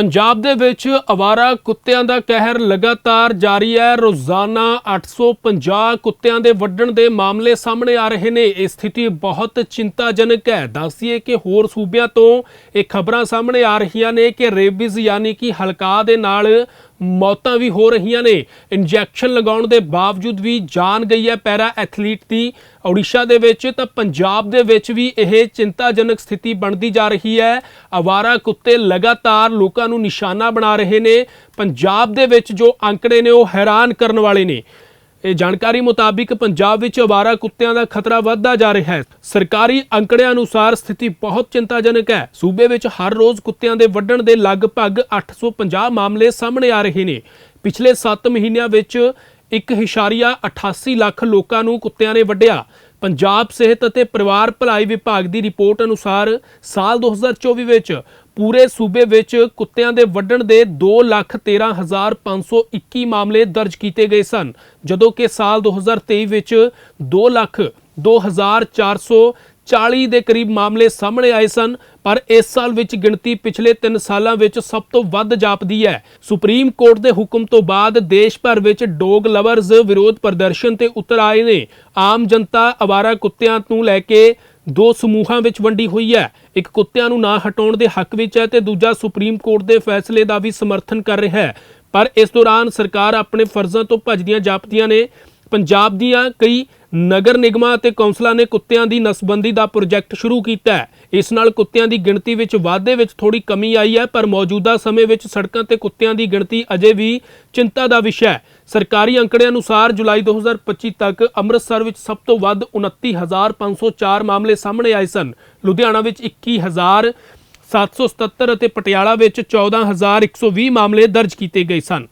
ਪੰਜਾਬ ਦੇ ਵਿੱਚ ਅਵਾਰਾ ਕੁੱਤਿਆਂ ਦਾ ਕਹਿਰ ਲਗਾਤਾਰ ਜਾਰੀ ਹੈ। ਰੋਜ਼ਾਨਾ 850 ਕੁੱਤਿਆਂ ਦੇ ਵੱਢਣ ਦੇ ਮਾਮਲੇ ਸਾਹਮਣੇ ਆ ਰਹੇ ਨੇ। ਇਹ ਸਥਿਤੀ ਬਹੁਤ ਚਿੰਤਾਜਨਕ ਹੈ। ਦੱਸੀਏ ਕਿ ਹੋਰ ਸੂਬਿਆਂ ਤੋਂ ਇਹ ਖਬਰਾਂ ਸਾਹਮਣੇ ਆ ਰਹੀਆਂ ਨੇ ਕਿ ਰੇਬਿਸ ਯਾਨੀ ਕਿ ਹਲਕਾ ਦੇ ਨਾਲ ਮੌਤਾਂ ਵੀ ਹੋ ਰਹੀਆਂ ਨੇ। ਇੰਜੈਕਸ਼ਨ ਲਗਾਉਣ ਦੇ ਬਾਵਜੂਦ ਵੀ ਜਾਨ ਗਈ ਹੈ ਪੈਰਾ ਐਥਲੀਟ ਦੀ। ਓਡੀਸ਼ਾ ਦੇ ਵਿੱਚ ਤਾਂ ਪੰਜਾਬ ਦੇ ਵਿੱਚ ਵੀ ਇਹ ਚਿੰਤਾਜਨਕ ਸਥਿਤੀ ਬਣਦੀ ਜਾ ਰਹੀ ਹੈ। ਅਵਾਰਾ ਕੁੱਤੇ ਲਗਾਤਾਰ ਲੋਕਾਂ ਨੂੰ ਨਿਸ਼ਾਨਾ ਬਣਾ ਰਹੇ ਨੇ। ਪੰਜਾਬ ਦੇ ਵਿੱਚ ਜੋ ਅੰਕੜੇ ਨੇ ਉਹ ਹੈਰਾਨ ਕਰਨ ਵਾਲੇ ਨੇ। ਇਹ ਜਾਣਕਾਰੀ ਮੁਤਾਬਿਕ ਪੰਜਾਬ ਵਿੱਚ ਅਵਾਰਾ ਕੁੱਤਿਆਂ ਦਾ ਖਤਰਾ ਵੱਧਦਾ ਜਾ ਰਿਹਾ ਹੈ। ਸਰਕਾਰੀ ਅੰਕੜਿਆਂ ਅਨੁਸਾਰ ਸਥਿਤੀ ਬਹੁਤ ਚਿੰਤਾਜਨਕ ਹੈ। ਸੂਬੇ ਵਿੱਚ ਹਰ ਰੋਜ਼ ਕੁੱਤਿਆਂ ਦੇ ਵੱਢਣ ਦੇ ਲਗਭਗ 850 ਮਾਮਲੇ ਸਾਹਮਣੇ ਆ ਰਹੇ ਨੇ। ਪਿਛਲੇ 7 ਮਹੀਨਿਆਂ ਵਿੱਚ 1.88 ਲੱਖ ਲੋਕਾਂ ਨੂੰ ਕੁੱਤਿਆਂ ਨੇ ਵੱਢਿਆ। ਪੰਜਾਬ ਸਿਹਤ ਅਤੇ ਪਰਿਵਾਰ ਭਲਾਈ ਵਿਭਾਗ ਦੀ ਰਿਪੋਰਟ ਅਨੁਸਾਰ ਸਾਲ 2024 ਵਿੱਚ ਪੂਰੇ ਸੂਬੇ ਵਿੱਚ ਕੁੱਤਿਆਂ ਦੇ ਵੱਢਣ ਦੇ 213521 ਮਾਮਲੇ ਦਰਜ ਕੀਤੇ ਗਏ ਸਨ, ਜਦੋਂ ਕਿ ਸਾਲ 2023 ਵਿੱਚ 2 ਲੱਖ 2440 ਦੇ ਕਰੀਬ ਮਾਮਲੇ ਸਾਹਮਣੇ ਆਏ ਸਨ, ਪਰ ਇਸ ਸਾਲ ਵਿੱਚ ਗਿਣਤੀ ਪਿਛਲੇ 3 ਸਾਲਾਂ ਵਿੱਚ ਸਭ ਤੋਂ ਵੱਧ ਜਾਪਦੀ ਹੈ। ਸੁਪਰੀਮ ਕੋਰਟ ਦੇ ਹੁਕਮ ਤੋਂ ਬਾਅਦ ਦੇਸ਼ ਭਰ ਵਿੱਚ ਡੋਗ ਲਵਰਜ਼ ਵਿਰੋਧ ਪ੍ਰਦਰਸ਼ਨ ਤੇ ਉਤਰ ਆਏ ਨੇ। ਆਮ ਜਨਤਾ ਅਵਾਰਾ ਕੁੱਤਿਆਂ ਨੂੰ ਲੈ ਕੇ ਦੋ ਸਮੂਹਾਂ ਵਿੱਚ ਵੰਡੀ ਹੋਈ ਹੈ। ਇੱਕ ਕੁੱਤਿਆਂ ਨੂੰ ਨਾ ਹਟਾਉਣ ਦੇ ਹੱਕ ਵਿੱਚ ਹੈ ਤੇ ਦੂਜਾ ਸੁਪਰੀਮ ਕੋਰਟ ਦੇ ਫੈਸਲੇ ਦਾ ਵੀ ਸਮਰਥਨ ਕਰ ਰਿਹਾ ਹੈ। ਪਰ ਇਸ ਦੌਰਾਨ ਸਰਕਾਰ ਆਪਣੇ ਫਰਜ਼ਾਂ ਤੋਂ ਭੱਜਦੀਆਂ ਜਾਪਦੀਆਂ ਨੇ। ਪੰਜਾਬ ਦੀਆਂ ਕਈ ਨਗਰ ਨਿਗਮਾਂ ਅਤੇ ਕੌਂਸਲਾਂ ਨੇ ਕੁੱਤਿਆਂ ਦੀ ਨਸਬੰਦੀ ਦਾ ਪ੍ਰੋਜੈਕਟ ਸ਼ੁਰੂ ਕੀਤਾ ਹੈ। ਇਸ ਨਾਲ ਕੁੱਤਿਆਂ ਦੀ ਗਿਣਤੀ ਵਿੱਚ ਵਾਧੇ ਵਿੱਚ ਥੋੜੀ ਕਮੀ ਆਈ ਹੈ, ਪਰ ਮੌਜੂਦਾ ਸਮੇਂ ਵਿੱਚ ਸੜਕਾਂ ਤੇ ਕੁੱਤਿਆਂ ਦੀ ਗਿਣਤੀ ਅਜੇ ਵੀ ਚਿੰਤਾ ਦਾ ਵਿਸ਼ਾ ਹੈ। ਸਰਕਾਰੀ ਅੰਕੜਿਆਂ ਅਨੁਸਾਰ ਜੁਲਾਈ 2025 ਤੱਕ ਅੰਮ੍ਰਿਤਸਰ ਵਿੱਚ ਸਭ ਤੋਂ ਵੱਧ 29504 ਮਾਮਲੇ ਸਾਹਮਣੇ ਆਏ ਸਨ। ਲੁਧਿਆਣਾ ਵਿੱਚ 21000 777 ਅਤੇ ਪਟਿਆਲਾ ਵਿੱਚ 14120 ਮਾਮਲੇ ਦਰਜ ਕੀਤੇ ਗਏ ਸਨ।